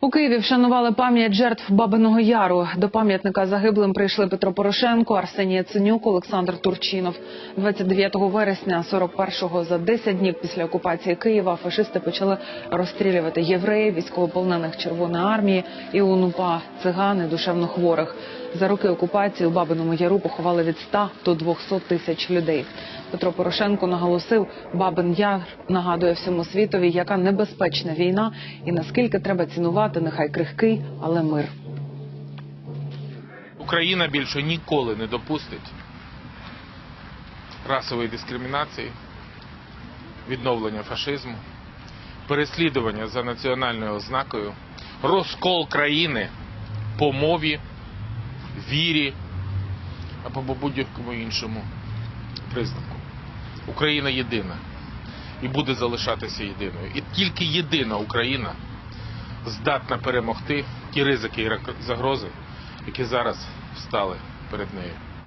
У Києві вшанували пам'ять жертв Бабиного Яру. До пам'ятника загиблим прийшли Петро Порошенко, Арсеній Яценюк, Олександр Турчинов. 29 вересня 41-го, за 10 днів після окупації Києва, фашисти почали розстрілювати євреїв, військовополонених Червоної армії і УНУПА, циган і душевно хворих. За роки окупації у Бабиному Яру поховали від 100 до 200 тисяч людей. Петро Порошенко наголосив, Бабин Яр нагадує всьому світові, яка небезпечна війна і наскільки треба цінувати нехай крихкий, але мир. Україна більше ніколи не допустить расової дискримінації, відновлення фашизму, переслідування за національною ознакою, розкол країни по мові, вірі або по будь-якому іншому признаку. Україна єдина і буде залишатися єдиною. І тільки єдина Україна здатна перемогти ті ризики і загрози, які зараз встали перед нею.